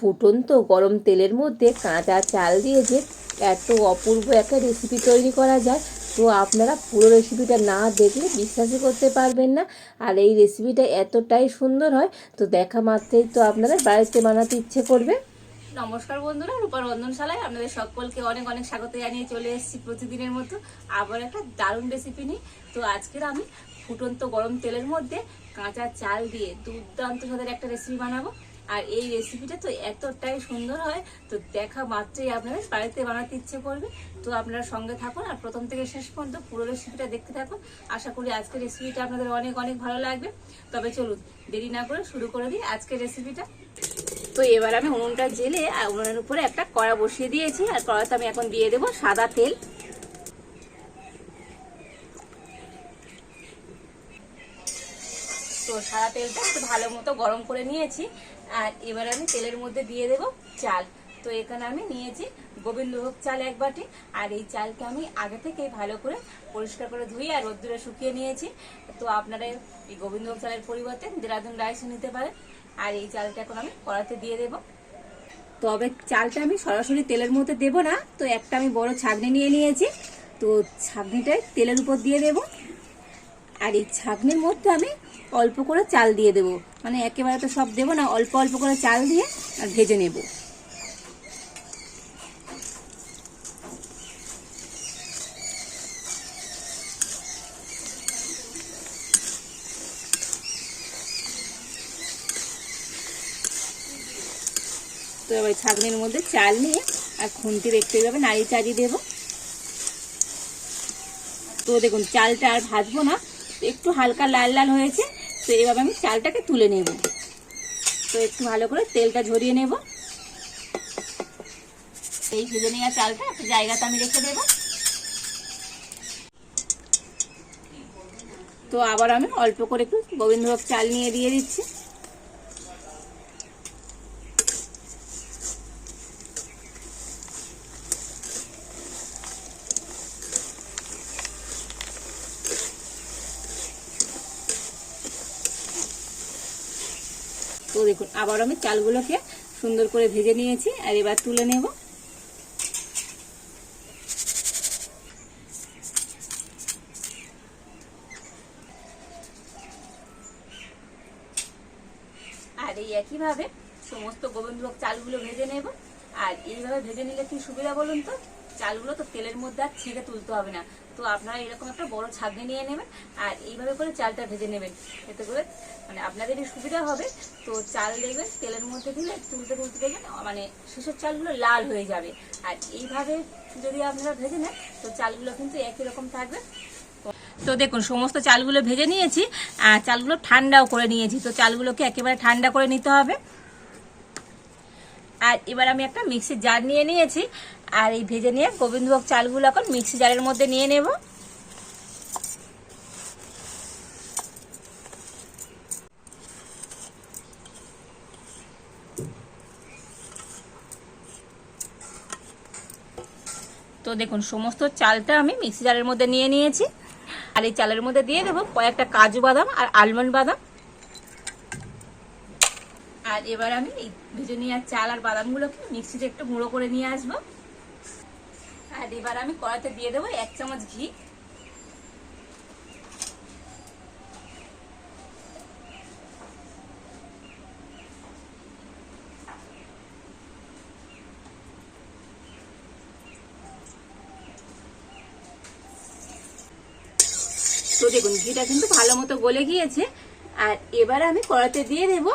ফুটন্ত গরম তেলের মধ্যে কাঁচা চাল দিয়ে যে এত অপূর্ব একটা রেসিপি তৈরি করা যায়, তো আপনারা পুরো রেসিপিটা না দেখলে বিশ্বাসই করতে পারবেন না। আর এই রেসিপিটা এতটাই সুন্দর হয়, তো দেখা মাত্রেই তো আপনারা বাড়িতে বানাতে ইচ্ছে করবে। নমস্কার বন্ধুরা রূপার রন্ধনশালায় আপনাদের সকলকে অনেক অনেক স্বাগত জানিয়ে চলে এসেছি প্রতিদিনের মতো আবার একটা দারুণ রেসিপি নিই তো আজকের আমি ফুটন্ত গরম তেলের মধ্যে কাঁচা চাল দিয়ে দুর্দান্ত স্বাদের একটা রেসিপি বানাবো। আর এই রেসিপিটা তো এতটাই সুন্দর হয়, তো দেখা মাত্রই আপনাদের বাড়িতে বানাতে ইচ্ছে করবে। তো আপনারা সঙ্গে থাকুন আর প্রথম থেকে শেষ পর্যন্ত পুরো রেসিপিটা দেখতে থাকুন। আশা করি আজকের রেসিপিটা আপনাদের অনেক অনেক ভালো লাগবে। তবে চলুন, দেরি না করে শুরু করে দিই আজকের রেসিপিটা তো এবার আমি উনুনটা জেলে, আর উনুনের উপরে একটা কড়া বসিয়ে দিয়েছি। আর কড়াতে আমি এখন দিয়ে দেবো সাদা তেল। তো সাদা তেলটা একটু ভালো মতো গরম করে নিয়েছি। আর এবার আমি তেলের মধ্যে দিয়ে দেব চাল। তো এখানে আমি নিয়েছি গোবিন্দভোগ চাল এক বাটি, আর এই চালকে আমি আগে থেকে ভালো করে পরিষ্কার করে ধুয়ে আর রোদ্দুরে শুকিয়ে নিয়েছি। তো আপনারা এই গোবিন্দভোগ চালের পরিবর্তে দেরাদুন রাইস নিতে পারেন। আর এই চালটা এখন আমি কড়াতে দিয়ে দেব। তবে চালটা আমি সরাসরি তেলের মধ্যে দেব না, তো একটা আমি বড় ছাগনি নিয়ে নিয়েছি। তো ছাগনিটাই তেলের উপর দিয়ে দেব। আর এই ছাগনির মধ্যে আমি অল্প করে চাল দিয়ে দেব। মানে একেবারে তো সব দেবো না, অল্প অল্প করে চাল দিয়ে আর ভেজে নেব। তো এবার ছাগনির মধ্যে চাল নিয়ে আর খুন্তির একটু এইভাবে নাড়িয়ে চাড়িয়ে দেবো। তো দেখুন, চালটা আর ভাজবো না, একটু হালকা লাল লাল হয়েছে তো এইভাবে আমি চালটাকে তুলে নেব। তো একটু ভালো করে তেলটা ঝরিয়ে নেব। এই ভেজে নেওয়া চালটা একটা জায়গাতে আমি রেখে দেব। তো আবার আমি অল্প করে একটু গোবিন্দভোগ চাল নিয়ে দিয়ে দিচ্ছি। তো দেখুন, আবার আমি চালগুলোকে সুন্দর করে ভেজে নিয়েছি, আর এবার তুলে নেব। আর এই একইভাবে সমস্ত গোবিন্দভোগ চালগুলো ভেজে নেব। আর এইভাবে ভেজে নিলে কি সুবিধা বলুন তো? চালগুলো তো তেলের মধ্যে আর ছেঁকে তুলতে হবে না। তো আপনারা এরকম একটা বড় ছাগনি নিয়ে নেবেন আর এইভাবে করে চালটা ভেজে নেবেন। এতে করে মানে আপনাদেরই সুবিধা হবে। তো চাল দেখবেন, তেলের মধ্যে দিলে তুলতে তুলতে দেখবেন মানে সেসব চালগুলো লাল হয়ে যাবে। আর এইভাবে যদি আপনারা ভেজে নেন, তো চালগুলো কিন্তু একই রকম থাকবে। তো দেখুন, সমস্ত চালগুলো ভেজে নিয়েছি, আর চালগুলো ঠান্ডাও করে নিয়েছি। তো চালগুলোকে একেবারে ঠান্ডা করে নিতে হবে। আর এবার আমি একটা মিক্সির জার নিয়ে নিয়েছি। আর এই ভেজে নিয়ে গোবিন্দভোগ চালগুলো এখন মিক্সি জারের মধ্যে নিয়ে নেব। তো দেখুন, সমস্ত চালটা আমি মিক্সি জারের মধ্যে নিয়ে নিয়েছি। আর এই চালের মধ্যে দিয়ে দেবো কয়েকটা কাজু বাদাম আর আলমন্ড বাদাম। আর এবার আমি এই ভেজে নিয়ে চাল আর বাদামগুলোকে মিক্সিতে একটু গুঁড়ো করে নিয়ে আসব। আর এবার আমি কড়াতে দিয়ে দেবো এক চামচ ঘি। তো দেখুন, ঘিটা কিন্তু ভালো মতো গলে গিয়েছে। আর এবার আমি কড়াতে দিয়ে দেব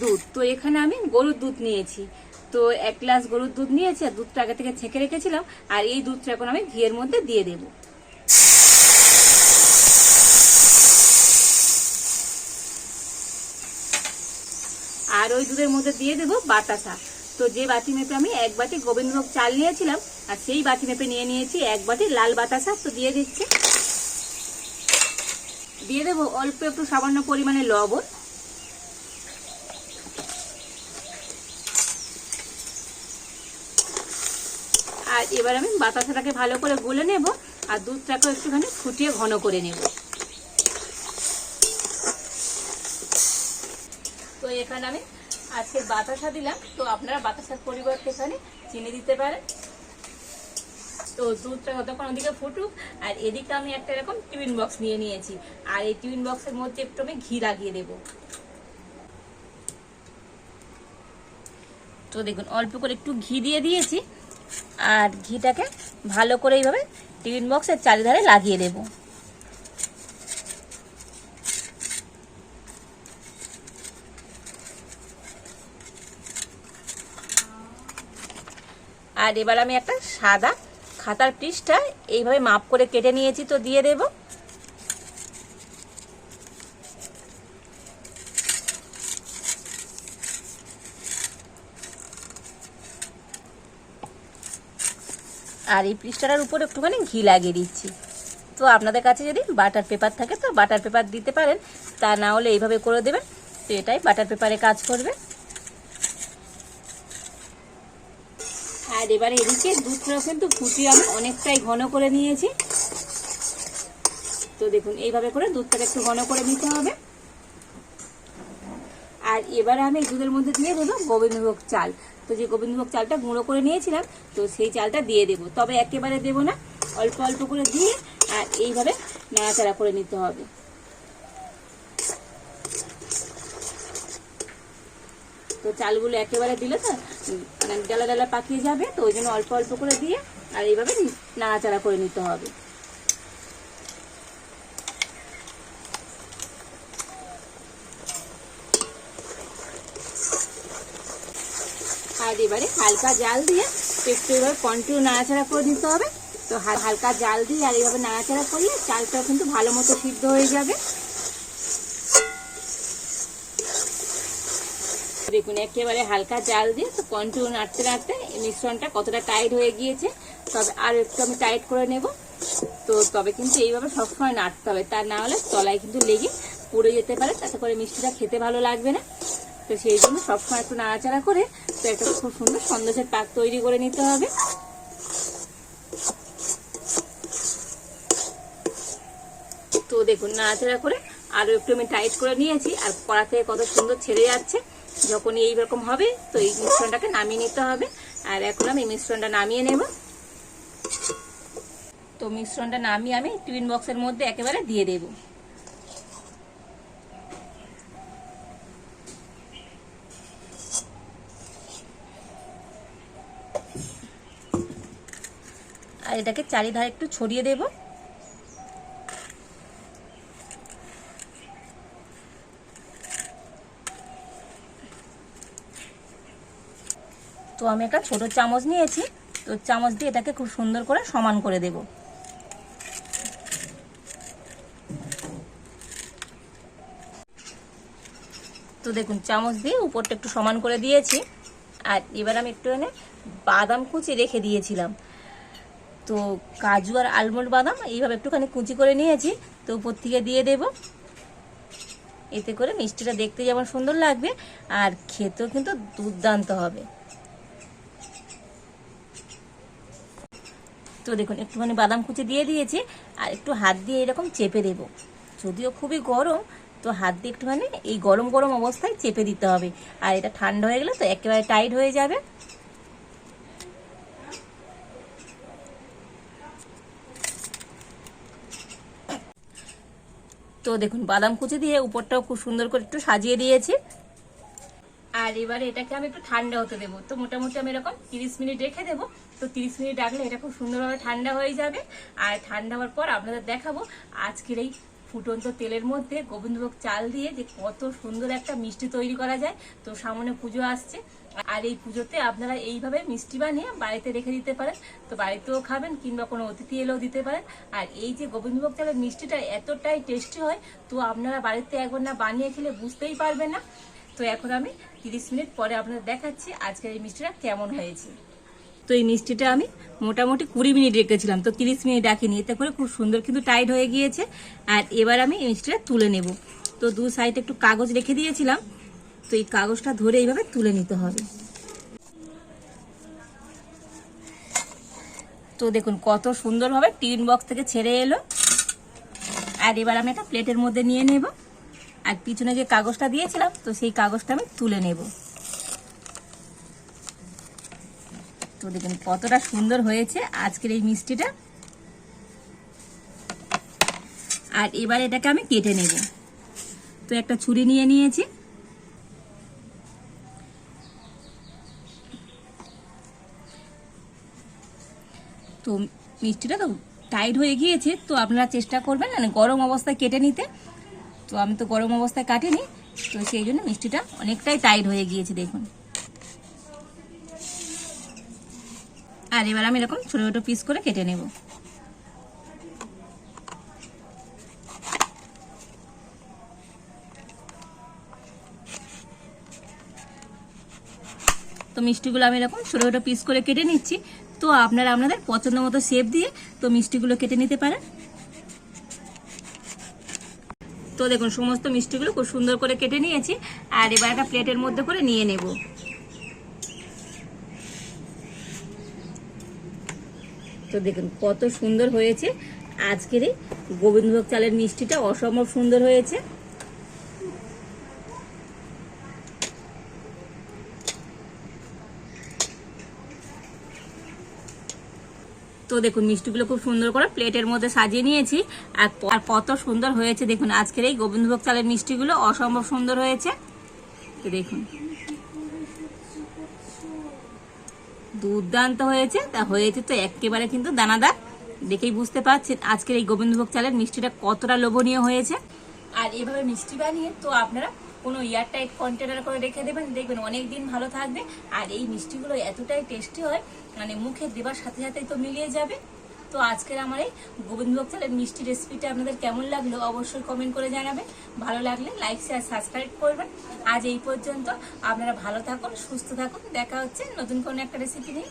দুধ। তো এখানে আমি গরুর দুধ নিয়েছি। তো এক গ্লাস গরুর দুধ নিয়েছি আর দুধটা আগে থেকে ছেঁকে রেখেছিলাম, আর এই দুধটা এখন আমি ঘিয়ের মধ্যে দিয়ে দেব। আর ওই দুধের মধ্যে দিয়ে দেব বাতাসা। তো যে বাটি মেপে আমি এক বাটি গোবিন্দভোগ চাল নিয়েছিলাম, আর সেই বাটি মেপে নিয়ে নিয়েছি এক বাটি লাল বাতাসা, তো দিয়ে দিচ্ছি। দিয়ে দেবো অল্প একটু সামান্য পরিমাণে লবণ। আর এবার আমি বাতাসাটাকে ভালো করে গুলে নেব আর দুধটাকে একটুখানি ফুটিয়ে ঘন করে নেব। তো এখানে আমি আজকে বাতাসা দিলাম। তো আপনারা বাতাসার পরিবর্তে এখানে চিনি দিতে পারেন। তো দুধটা যতক্ষণ ওদিকে ফুটুক, আর এদিকে আমি একটা এরকম টিফিন বক্স নিয়ে নিয়েছি। আর এই টিফিন বক্সের মধ্যে একটু আমি ঘি লাগিয়ে দেবো। তো দেখুন, অল্প করে একটু ঘি দিয়ে দিয়েছি। আর ঘিটাকে ভালো করে এইভাবে টিফিন বক্সের চারিধারে লাগিয়ে দেব। আর এবার আমি একটা সাদা খাতার পৃষ্ঠা এইভাবে মাপ করে কেটে নিয়েছি তো দিয়ে দেবো। আর এই পৃষ্ঠাটার উপর একটুখানি ঘি লাগিয়ে দিচ্ছি। তো আপনাদের কাছে যদি বাটার পেপার থাকে, তো বাটার পেপার দিতে পারেন। তা না হলে এইভাবে করে দেবেন। তো এটাই বাটার পেপারে কাজ করবে। আর এবারে এদিকে দুধটা কিন্তু ফুটিয়ে আমি অনেকটাই ঘন করে নিয়েছি। তো দেখুন, এইভাবে করে দুধটাকে একটু ঘন করে নিতে হবে। আর এবারে আমি দুধের মধ্যে দিয়ে দেবো গোবিন্দভোগ চাল। তো যে গোবিন্দভোগ চালটা গুঁড়ো করে নিয়েছিলাম, তো সেই চালটা দিয়ে দেবো। তবে একেবারে দেবো না, অল্প অল্প করে দিয়ে আর এইভাবে নাড়াচাড়া করে নিতে হবে। তো চালগুলো একেবারে দিলে তো মানে ডালা ডালা পাকিয়ে যাবে, তো ওই জন্য অল্প অল্প করে দিয়ে আর এইভাবে নাড়াচাড়া করে নিতে হবে। আর এবারে হালকা জাল দিয়ে একটু এবার কন্টিনিউ নাড়াচাড়া করে দিতে হবে। তো হালকা জাল দিয়ে আর এইভাবে নাড়াচাড়া করলে চালটা কিন্তু ভালো মতো সিদ্ধ হয়ে যাবে। দেখুন, একেবারে হালকা জাল দিয়ে তো কন্টিনিউ নাড়তে নাড়তে মিশ্রণটা কতটা টাইট হয়ে গিয়েছে, তবে আর একটু আমি টাইট করে নেব। তো তবে কিন্তু এইভাবে সবসময় নাড়তে হবে, তা না হলে তলায় কিন্তু লেগে পুড়ে যেতে পারে, তাতে করে মিষ্টিটা খেতে ভালো লাগবে না। তো সেই জন্য সবসময় একটু নাড়াচাড়া করে তো একটা খুব সুন্দর, সন্দেশের পাক তৈরি করে নিতে হবে। তো দেখুন, নাড়াচাড়া করে আরও একটু আমি টাইট করে নিয়েছি, আর কড়া থেকে কত সুন্দর ছেড়ে যাচ্ছে। যখন এইরকম হবে, তো এই মিশ্রণটাকে নামিয়ে নিতে হবে। আর এখন আমি মিশ্রণটা নামিয়ে নেব। তো মিশ্রণটা নামিয়ে আমি টিফিন বক্সের মধ্যে একেবারে দিয়ে দেবো। আর এটাকে চারিধারে একটু ছড়িয়ে দেব। তো আমি একটা ছোট চামচ নিয়েছি, তো চামচ দিয়ে এটাকে খুব সুন্দর করে সমান করে দেব। তো দেখুন, চামচ দিয়ে উপরটা একটু সমান করে দিয়েছি। আর এবার আমি একটু এনে বাদাম কুচি রেখে দিয়েছিলাম। তো কাজু আর আলমন্ড বাদাম এইভাবে একটুখানি কুচি করে নিয়েছি। তো উপর থেকে দিয়ে দেব। এতে করে মিষ্টিটা দেখতে যেমন সুন্দর লাগবে, আর খেতেও কিন্তু দুর্দান্ত হবে। তো দেখুন, একটুখানি বাদাম কুচি দিয়ে দিয়েছি, আর একটু হাত দিয়ে এরকম চেপে দেব। যদিও খুবই গরম, তো হাত দিয়ে একটুখানি এই গরম গরম অবস্থায় চেপে দিতে হবে। আর এটা ঠান্ডা হয়ে গেলে তো একেবারে টাইট হয়ে যাবে। দেখুন, বাদাম কুচি দিয়ে উপরটাও খুব সুন্দর করে একটু সাজিয়ে দিয়েছি। আর এবারে এটাকে আমি একটু ঠান্ডা হতে দেবো। তো মোটামুটি আমি এরকম তিরিশ মিনিট রেখে দেবো। তো তিরিশ মিনিট রাখলে এটা খুব সুন্দরভাবে ঠান্ডা হয়ে যাবে। আর ঠান্ডা হওয়ার পর আপনাদের দেখাবো আজকের এই ফুটন্ত তেলের মধ্যে গোবিন্দভোগ চাল দিয়ে যে কত সুন্দর একটা মিষ্টি তৈরি করা যায়, তো সামনে পুজো আসছে। আর এই পুজোতে আপনারা এইভাবে মিষ্টি বানিয়ে বাড়িতে রেখে দিতে পারেন। তো বাড়িতেও খাবেন কিংবা কোনো অতিথি এলেও দিতে পারেন। আর এই যে গোবিন্দভোগ চালের মিষ্টিটা এতটাই টেস্টি হয়, তো আপনারা বাড়িতে একবার না বানিয়ে খেলে বুঝতেই পারবেন না। তো এখন আমি তিরিশ মিনিট পরে আপনাদের দেখাচ্ছি আজকের এই মিষ্টিটা কেমন হয়েছে। তো এই মিষ্টিটা আমি মোটামুটি কুড়ি মিনিট রেখেছিলাম, তো তিরিশ মিনিট রাখিনি। এতে করে খুব সুন্দর কিন্তু টাইট হয়ে গিয়েছে। আর এবার আমি এই মিষ্টিটা তুলে নেব। তো দু সাইডে একটু কাগজ রেখে দিয়েছিলাম। তো এই কাগজটা ধরে এইভাবে তুলে নিতে হবে। তো দেখুন কত সুন্দরভাবে টিন বক্স থেকে ছেড়ে এলো। আর এবার আমি একটা প্লেটের মধ্যে নিয়ে নেব। আর পিছনে যে কাগজটা দিয়েছিলাম, তো সেই কাগজটা আমি তুলে নেব। তো দেখুন কতটা সুন্দর হয়েছে আজকের এই মিষ্টিটা। আর এবার এটাকে আমি কেটে নেব। তো একটা ছুরি নিয়ে নিয়েছি। তো মিষ্টিটা তো টাইট হয়ে গিয়েছে, তো আপনারা চেষ্টা করবেন মানে গরম অবস্থায় কেটে নিতে। তো আমি তো গরম অবস্থায় কাটিনি, তো সেই জন্য মিষ্টিটা অনেকটাই টাইট হয়ে গিয়েছে দেখুন। আর এবার আমি এরকম ছোটো ছোটো পিস করে কেটে নেব। তো মিষ্টিগুলো আমি এরকম ছোটো ছোটো পিস করে কেটে নিচ্ছি। তো আপনারা আপনাদের পছন্দ মতো শেপ দিয়ে তো মিষ্টিগুলো কেটে নিতে পারেন। তো দেখুন, সমস্ত মিষ্টিগুলো খুব সুন্দর করে কেটে নিয়েছি। আর এবার একটা প্লেটের মধ্যে করে নিয়ে নেব। তো দেখুন, কত সুন্দর হয়েছে। আজকের এই গোবিন্দভোগ চালের মিষ্টিটা অসম্ভব সুন্দর হয়েছে। তো দেখুন, মিষ্টিগুলো খুব সুন্দর করে প্লেটের মধ্যে সাজিয়ে নিয়েছি। আর কত সুন্দর হয়েছে, দেখুন, আজকের এই গোবিন্দভোগ চালের মিষ্টিগুলো অসম্ভব সুন্দর হয়েছে। দেখুন। দুর্দান্ত হয়েছে। তা হয়েছে তো একেবারে কিন্তু দানাদার। দেখেই বুঝতে পারছেন আজকের এই গোবিন্দভোগ চালের মিষ্টিটা কতটা লোভনীয় হয়েছে। আর এভাবে মিষ্টি বানিয়ে তো আপনারা কোনো এয়ারটাইট কন্টেনার করে রেখে দেবেন। দেখবেন অনেক দিন ভালো থাকবে। আর এই মিষ্টিগুলো এতটাই টেস্টি হয় মানে মুখে দেবার সাথে সাথেই তো মিলিয়ে যাবে। তো আজকের আমার এই গোবিন্দভোগ চালের মিষ্টি রেসিপিটা আপনাদের কেমন লাগল অবশ্যই কমেন্ট করে জানাবেন। ভালো লাগলে লাইক শেয়ার সাবস্ক্রাইব করবেন। আজ এই পর্যন্ত আপনারা ভালো থাকুন, সুস্থ থাকুন। দেখা হচ্ছে নতুন কোনো একটা রেসিপি নিয়ে।